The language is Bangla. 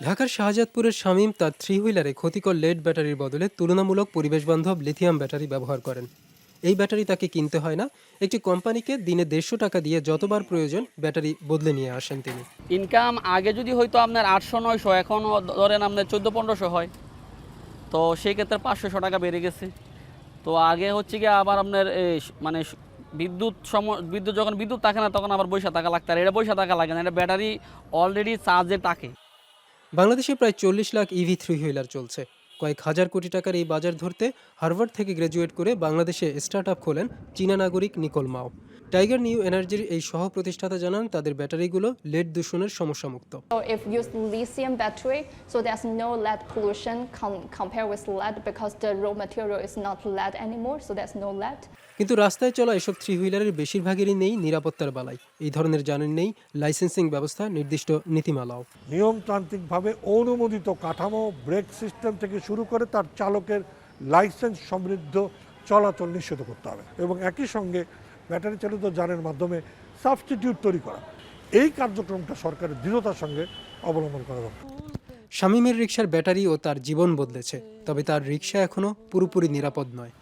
ঢাকার শাহজাদপুরের শামীম তার থ্রি হুইলারে ক্ষতিকর লেড ব্যাটারির বদলে তুলনামূলক পরিবেশবান্ধব লিথিয়াম ব্যাটারি ব্যবহার করেন। এই ব্যাটারি তাকে কিনতে হয় না, একটি কোম্পানিকে দিনে দেড়শো টাকা দিয়ে যতবার প্রয়োজন ব্যাটারি বদলে নিয়ে আসেন তিনি। ইনকাম আগে যদি হয়তো আপনার আটশো, নয়শো, এখন ধরেন আপনার চোদ্দ, পনেরোশো হয়। তো সেই ক্ষেত্রে পাঁচশোশো টাকা বেড়ে গেছে। তো আগে হচ্ছে কি আবার আপনার মানে বিদ্যুৎ সম, বিদ্যুৎ যখন বিদ্যুৎ থাকে না, তখন আবার বৈশা টাকা লাগতে। আর এটা বৈশা টাকা লাগে না, এটা ব্যাটারি অলরেডি চার্জে টাকে বাংলাদেশে প্রায় চল্লিশ লাখ ইভি থ্রি হুইলার চলছে। কয়েক হাজার কোটি টাকার এই বাজার ধরতে হার্ভার্ড থেকে গ্র্যাজুয়েট করে বাংলাদেশে স্টার্ট আপ খোলেন চীনা নাগরিক নিকোল মাও। টাইগার নিউ এনার্জির এই সহ প্রতিষ্ঠাতা জানান তাদের ব্যাটারিগুলো লেড দূষণের সমস্যামুক্ত। So if use lithium battery, so there's no lead pollution com- compared with lead because the raw material is not lead anymore, so there's no lead. কিন্তু রাস্তায় চলা এসব থ্রি হুইলারের বেশিরভাগেরই নেই নিরাপত্তার বালাই। এই ধরনের জানেন নেই লাইসেন্সিং ব্যবস্থা নির্দিষ্ট নীতিমালাও। নিয়মতান্ত্রিকভাবে অনুমোদিত কাঠামো ব্রেক সিস্টেম থেকে শুরু করে তার চালকের লাইসেন্স সমৃদ্ধ চলাচল নিশ্চিত করতে হবে। এবং একই সঙ্গে ব্যাটারি চালিত যানের মাধ্যমে সাবস্টিটিউট তৈরি করা। এই কার্যক্রমটা সরকারের দৃঢ়তার সঙ্গে অবলম্বন করা দরকার। শামীমের রিক্সার ব্যাটারি ও তার জীবন বদলেছে, তবে তার রিক্সা এখনও পুরোপুরি নিরাপদ নয়।